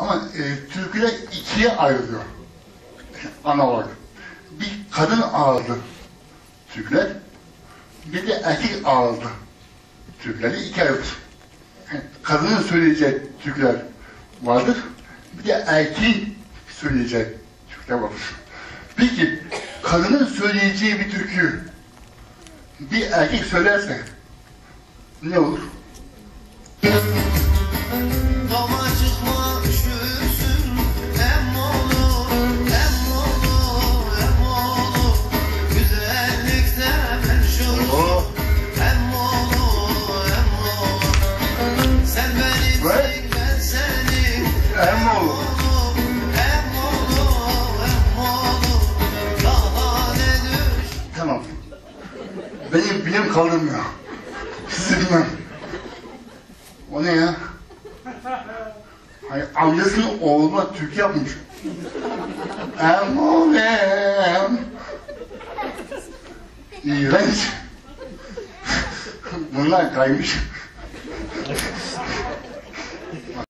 Ama e, türküler ikiye ayrılıyor. Ana olarak. Bir kadın ağırlı türküler, bir de erkek ağırlı türküleri iki ayrılır. Yani kadının söyleyeceği türküler vardır, bir de erkeğin söyleyeceği türküler vardır. Peki, kadının söyleyeceği bir türkü bir erkek söylerse ne olur? Sen benimsin, Ve- ben senin Em olur. olur, em olur, em olur Daha ne düş Tamam. Benim bilim kaldırmıyor. Sizi bilmem. O ne ya? Hayır, amcasının oğluna türkü yapmış. Em oğlum. İğrenç. Bunlar kaymış.